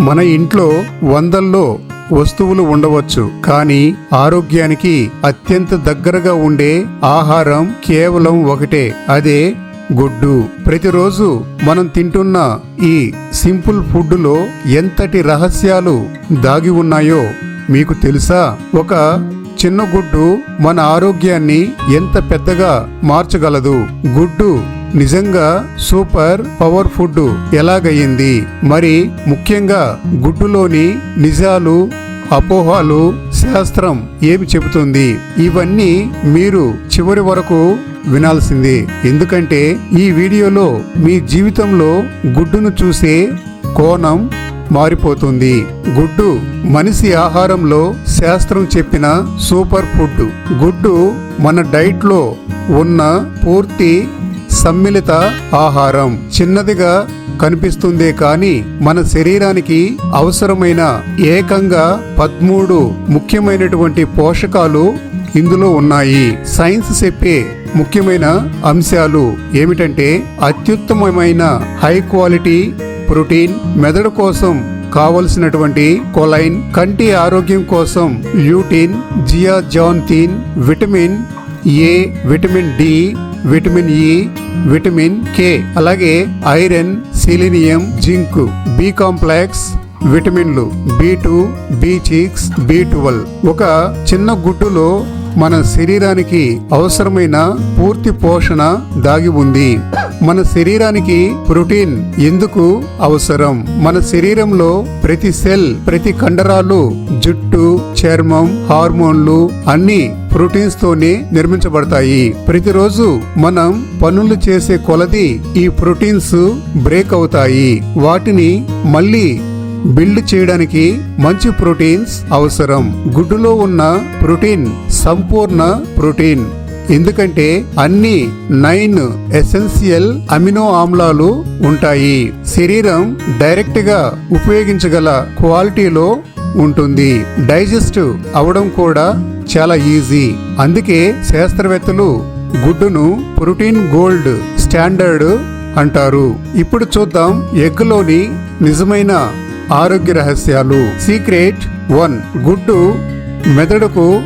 మన ఇంట్లో వందల్లో వస్తువులు ఉండవచ్చు కానీ ఆరోగ్యానికి అత్యంత దగ్గరగా ఉండే ఆహారం కేవలం ఒకటే అదే గుడ్డు. ప్రతిరోజు మనం తింటున్న ఈ సింపుల్ ఫుడ్లో ఎంతటి రహస్యాలు దాగి ఉన్నాయో మీకు తెలుసా? ఒక చిన్న గుడ్డు మన ఆరోగ్యాన్ని ఎంత పెద్దగా మార్చగలదు? గుడ్డు నిజంగా సూపర్ పవర్ ఫుడ్ ఎలాగయ్యింది? మరి ముఖ్యంగా గుడ్డులోని నిజాలు అపోహాలు శాస్త్రం ఏమి చెబుతుంది? ఇవన్నీ మీరు చివరి వరకు వినాల్సిందే. ఎందుకంటే ఈ వీడియోలో మీ జీవితంలో గుడ్డును చూసే కోణం మారిపోతుంది. గుడ్డు మనిషి ఆహారంలో శాస్త్రం చెప్పిన సూపర్ ఫుడ్. గుడ్డు మన డైట్లో ఉన్న పూర్తి సమ్మిళిత ఆహారం చిన్నదిగా కనిపిస్తుందే కానీ మన శరీరానికి అవసరమైన ఏకంగా పదమూడు ముఖ్యమైనటువంటి పోషకాలు ఇందులో ఉన్నాయి. సైన్స్ చెప్పే ముఖ్యమైన అంశాలు ఏమిటంటే అత్యుత్తమమైన హై క్వాలిటీ ప్రోటీన్ మెదడు కోసం కావలసినటువంటి కొలైన్ కంటి ఆరోగ్యం కోసం lutein zeaxanthin vitamin A vitamin D vitamin E vitamin K అలాగే iron selenium zinc B complex విటమిన్లు B two B six B twelve. ఒక చిన్న గుడ్డులో మన శరీరానికి అవసరమైన పూర్తి పోషణ దాగి ఉంది. మన శరీరానికి ప్రోటీన్ ఎందుకు అవసరం? మన శరీరంలో ప్రతి సెల్ ప్రతి కండరాలు జుట్టు చర్మం హార్మోన్లు అన్ని ప్రోటీన్స్ తోనే నిర్మించబడతాయి. ప్రతిరోజు మనం పనులు చేసే కొలది ఈ ప్రోటీన్స్ బ్రేక్ అవుతాయి. వాటిని మళ్ళీ బిల్డ్ చేయడానికి మంచి ప్రోటీన్స్ అవసరం. గుడ్డులో ఉన్న ప్రోటీన్ సంపూర్ణ ప్రోటీన్. ఎందుకంటే అన్ని నైన్ ఎసెన్షియల్ అమినో ఆమ్లాలు ఉంటాయి. శరీరం డైరెక్ట్గా ఉపయోగించగల క్వాలిటీలో ఉంటుంది. డైజెస్ట్ అవడం కూడా చాలా ఈజీ. అందుకే శాస్త్రవేత్తలు గుడ్డును ప్రోటీన్ గోల్డ్ స్టాండర్డ్ అంటారు. ఇప్పుడు చూద్దాం ఎగ్లోని నిజమైన ఆరోగ్య రహస్యాలు. సీక్రెట్ వన్ గుడ్డు మెదడుకు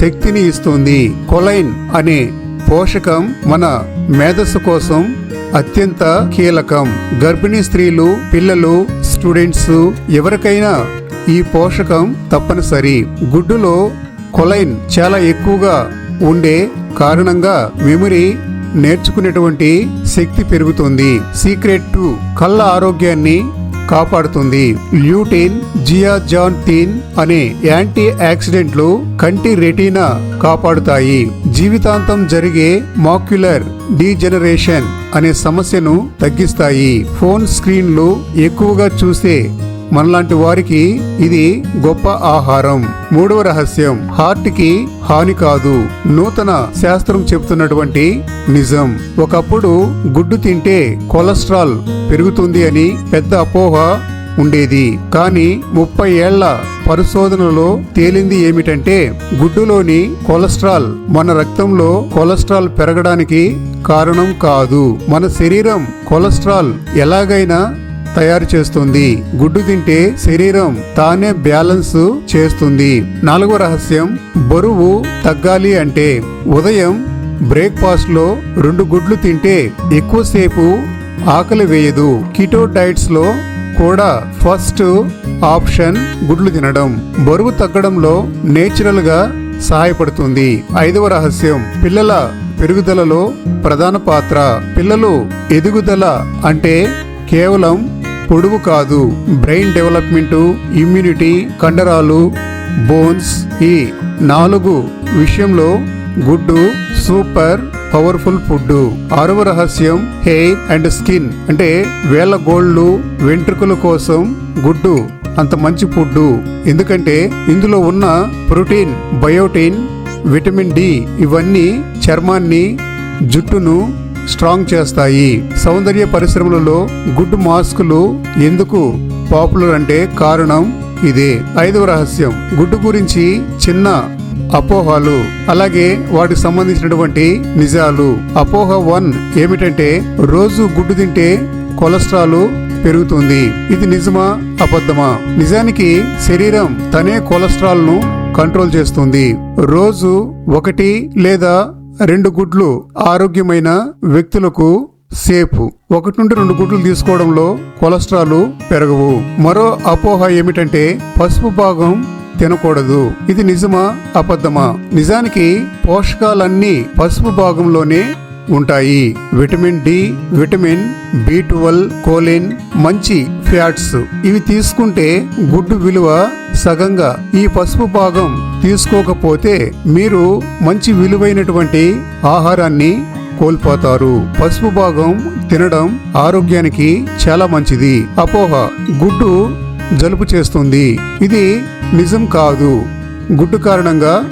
శక్తిని ఇస్తుంది. కొలైన్ అనే పోషకం మన మేధస్సు కోసం అత్యంత కీలకం. గర్భిణీ స్త్రీలు పిల్లలు స్టూడెంట్స్ ఎవరికైనా ఈ పోషకం తప్పనిసరి. గుడ్డులో కొలైన్ చాలా ఎక్కువగా ఉండే కారణంగా మెమరీ నేర్చుకునేటువంటి శక్తి పెరుగుతుంది. సీక్రెట్ టు కళ్ళ ఆరోగ్యాన్ని కాపాడుతుంది. ల్యూటిన్ జియాజాన్టిన్ అనే యాంటీ యాక్సిడెంట్లు కంటి రెటీనా కాపాడుతాయి. జీవితాంతం జరిగే మాక్యులర్ డీజెనరేషన్ అనే సమస్యను తగ్గిస్తాయి. ఫోన్ స్క్రీన్లు ఎక్కువగా చూసే మనలాంటి వారికి ఇది గొప్ప ఆహారం. మూడవ రహస్యం హార్ట్కి హాని కాదు. నూతన శాస్త్రం చెబుతున్నటువంటి నిజం. ఒకప్పుడు గుడ్డు తింటే కొలెస్ట్రాల్ పెరుగుతుంది అని పెద్ద అపోహ ఉండేది. కానీ ముప్పై ఏళ్ళ పరిశోధనలో తేలింది ఏమిటంటే గుడ్డులోని కొలెస్ట్రాల్ మన రక్తంలో కొలెస్ట్రాల్ పెరగడానికి కారణం కాదు. మన శరీరం కొలెస్ట్రాల్ ఎలాగైనా తయారు చేస్తుంది. గుడ్డు తింటే శరీరం తానే బ్యాలెన్స్ చేస్తుంది. నాలుగో రహస్యం బరువు తగ్గాలి అంటే. ఉదయం బ్రేక్ఫాస్ట్లో రెండు గుడ్లు తింటే ఎక్కువసేపు ఆకలి వేయదు. కిటో డైట్స్లో కూడా ఫస్ట్ ఆప్షన్ గుడ్లు తినడం. బరువు తగ్గడంలో నేచురల్గా సహాయపడుతుంది. ఐదవ రహస్యం పిల్లల పెరుగుదలలో ప్రధాన పాత్ర. పిల్లలు ఎదుగుదల అంటే కేవలం పొడవు కాదు. బ్రెయిన్ డెవలప్మెంటు ఇమ్యూనిటీ కండరాలు బోన్స్ ఈ నాలుగు విషయంలో గుడ్డు సూపర్ పవర్ఫుల్ ఫుడ్ ఆరవ రహస్యం హెయిర్ అండ్ స్కిన్. అంటే వేల గోళ్ళు వెంట్రుకల కోసం గుడ్డు అంత మంచి ఫుడ్ ఎందుకంటే ఇందులో ఉన్న ప్రోటీన్ బయోటిన్ విటమిన్ డి ఇవన్నీ చర్మాన్ని జుట్టును స్ట్రాంగ్ చేస్తాయి. సౌందర్య పరిశ్రమలలో గుడ్ మాస్కులు ఎందుకు పాపులర్ అంటే కారణం ఇదే. ఐదవ రహస్యం గుడ్డు గురించి చిన్న అపోహలు. అలాగే వాటికి సంబంధించినటువంటి నిజాలు. అపోహ వన్ ఏమిటంటే రోజు గుడ్డు తింటే కొలెస్ట్రాల్ పెరుగుతుంది. ఇది నిజమా అబద్ధమా? నిజానికి శరీరం తనే కొలెస్ట్రాల్ను కంట్రోల్ చేస్తుంది. రోజు ఒకటి లేదా రెండు గుడ్లు ఆరోగ్యమైన వ్యక్తులకు సేపు. ఒకటి నుండి రెండు గుడ్లు తీసుకోవడంలో కొలెస్ట్రాల్ పెరగవు. మరో అపోహ ఏమిటంటే పసుపు భాగం తినకూడదు. ఇది నిజమా అబద్ధమా? నిజానికి పోషకాలన్నీ పసుపు భాగంలోనే ఉంటాయి. Vitamin D vitamin B twelve choline మంచి ఫ్యాట్స్. ఇవి తీసుకుంటే గుడ్డు విలువ సగంగా. ఈ పసుపు భాగం తీసుకోకపోతే మీరు మంచి విలువైనటువంటి ఆహారాన్ని కోల్పోతారు. పసుపు భాగం తినడం ఆరోగ్యానికి చాలా మంచిది. అపోహ గుడ్డు జలుపు చేస్తుంది. ఇది నిజం కాదు. గుడ్డు కారణంగా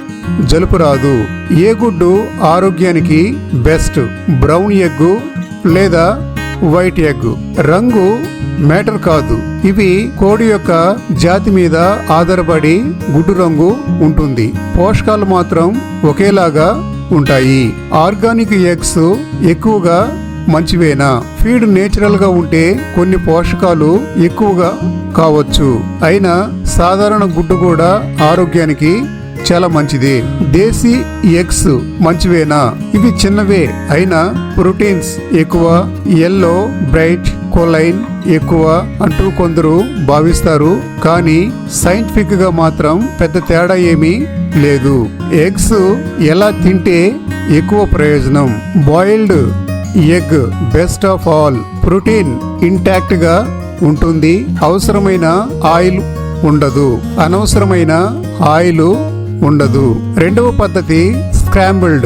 జలుపు రాదు. ఏ గుడ్డు ఆరోగ్యానికి బెస్ట్? బ్రౌన్ ఎగ్గు లేదా వైట్ ఎగ్ రంగు మ్యాటర్ కాదు. ఇవి కోడి యొక్క జాతి మీద ఆధారపడి గుడ్డు రంగు ఉంటుంది. పోషకాలు మాత్రం ఒకేలాగా ఉంటాయి. ఆర్గానిక్ ఎగ్స్ ఎక్కువగా మంచివేనా? ఫీడ్ నేచురల్గా ఉంటే కొన్ని పోషకాలు ఎక్కువగా కావచ్చు. అయినా సాధారణ గుడ్డు కూడా ఆరోగ్యానికి చాలా మంచిది. దేశీ ఎగ్స్ మంచివేనా? ఇవి చిన్నవే అయినా ప్రోటీన్స్ ఎక్కువ ఎల్లో బ్రైట్ కొలైన్ ఎక్కువ అంటూ కొందరు భావిస్తారు. కానీ సైంటిఫిక్గా మాత్రం పెద్ద తేడా ఏమీ లేదు. ఎగ్స్ ఎలా తింటే ఎక్కువ ప్రయోజనం? Boiled egg best of all protein ఇంటాక్ట్గా ఉంటుంది. అవసరమైన ఆయిల్ ఉండదు. అనవసరమైన ఆయిల్ ఉండదు. రెండవ పద్ధతి స్క్రాంబుల్డ్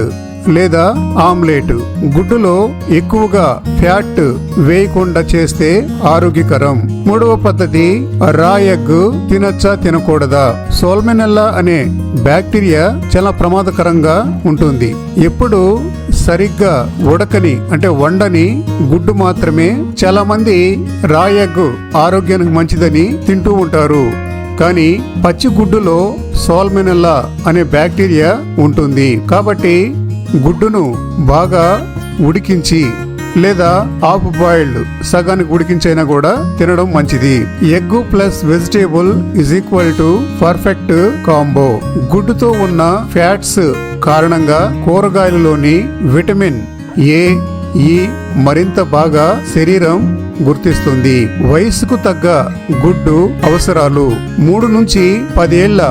లేదా ఆమ్లెట్. గుడ్డులో ఎక్కువగా ఫ్యాట్ వేయకుండా చేస్తే ఆరోగ్యకరం. మూడవ పద్ధతి రా ఎగ్ తినచ్చా తినకూడదా? సోల్మెనెల్లా అనే బ్యాక్టీరియా చాలా ప్రమాదకరంగా ఉంటుంది. ఎప్పుడు సరిగ్గా ఉడకని అంటే వండని గుడ్డు మాత్రమే చాలా మంది రా ఎగ్ ఆరోగ్యానికి మంచిదని తింటూ ఉంటారు. కానీ పచ్చి గుడ్డులో సోల్మెనెల్లా అనే బ్యాక్టీరియా ఉంటుంది. కాబట్టి గుడ్డును బాగా ఉడికించి లేదా హాఫ్ బాయిల్డ్ సగానికి ఉడికించైనా కూడా తినడం మంచిది. Egg plus vegetable is equal to perfect combo గుడ్డుతో ఉన్న ఫ్యాట్స్ కారణంగా కూరగాయలలోని విటమిన్ ఏ ఈ మరింత బాగా శరీరం గుర్తిస్తుంది. వయసుకు తగ్గ గుడ్డు అవసరాలు. మూడు నుంచి పదేళ్ళ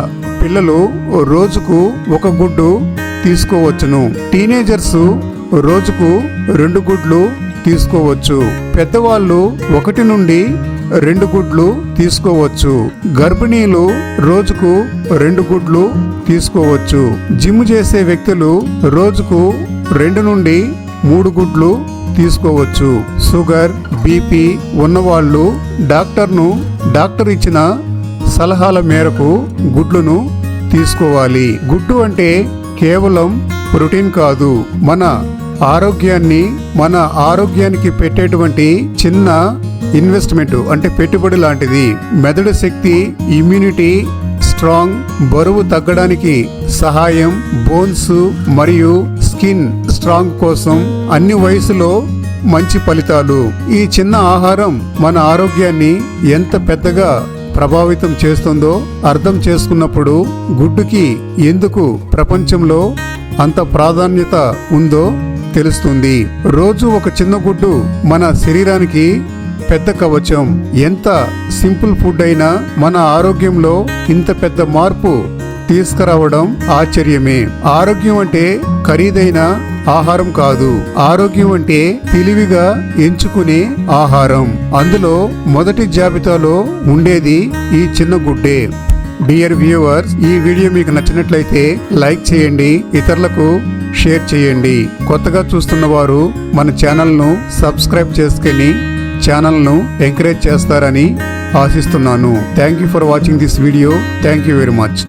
పిల్లలు రోజుకు ఒక గుడ్డు తీసుకోవచ్చును. టీనేజర్స్ రోజుకు రెండు గుడ్లు తీసుకోవచ్చు. పెద్దవాళ్ళు ఒకటి నుండి రెండు గుడ్లు తీసుకోవచ్చు. గర్భిణీలు రోజుకు రెండు గుడ్లు తీసుకోవచ్చు. జిమ్ చేసే వ్యక్తులు రోజుకు రెండు నుండి మూడు గుడ్లు తీసుకోవచ్చు. షుగర్ బీపీ ఉన్నవాళ్ళు డాక్టర్ను డాక్టర్ ఇచ్చిన సలహాల మేరకు గుడ్లను తీసుకోవాలి. గుడ్డు అంటే కేవలం ప్రోటీన్ కాదు. మన ఆరోగ్యాన్ని మన ఆరోగ్యానికి పెట్టేటువంటి చిన్న ఇన్వెస్ట్మెంట్ అంటే పెట్టుబడి లాంటిది. మెదడు శక్తి ఇమ్యూనిటీ స్ట్రాంగ్ బరువు తగ్గడానికి సహాయం బోన్స్ మరియు స్కిన్ స్ట్రాంగ్ కోసం అన్ని వయసులో మంచి ఫలితాలు. ఈ చిన్న ఆహారం మన ఆరోగ్యాన్ని ఎంత పెద్దగా ప్రభావితం చేస్తుందో అర్థం చేసుకున్నప్పుడు గుడ్డుకి ఎందుకు ప్రపంచంలో అంత ప్రాధాన్యత ఉందో తెలుస్తుంది. రోజు ఒక చిన్న గుడ్డు మన శరీరానికి పెద్ద కవచం. ఎంత సింపుల్ ఫుడ్ అయినా మన ఆరోగ్యంలో ఇంత పెద్ద మార్పు తీసుకురావడం ఆశ్చర్యమే. ఆరోగ్యం అంటే ఖరీదైన ఆహారం కాదు. ఆరోగ్యం అంటే తెలివిగా ఎంచుకునే ఆహారం. అందులో మొదటి జాబితాలో ఉండేది ఈ చిన్న గుడ్డే. డియర్ వ్యూవర్స్ ఈ వీడియో మీకు నచ్చినట్లయితే లైక్ చేయండి ఇతరులకు షేర్ చేయండి. కొత్తగా చూస్తున్న వారు మన ఛానల్ను సబ్స్క్రైబ్ చేసుకుని ఛానల్ను ఎంకరేజ్ చేస్తారని ఆశిస్తున్నాను. Thank you for watching this video. Thank you very much.